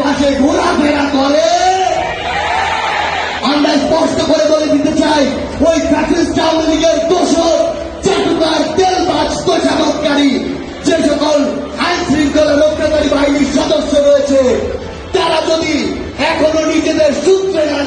পাশে ঘোরাফেরা করে। আমরা স্পষ্ট করে বলে দিতে চাই, ওই ফ্যাসিস্ট আওয়ামী দোষর, চাটুকার তেল বাজ তোষামতকারী যে সকল আইন শৃঙ্খলা রক্ষাকারী বাহিনীর সদস্য রয়েছে, তারা যদি এখনও নিজেদের সূত্রে না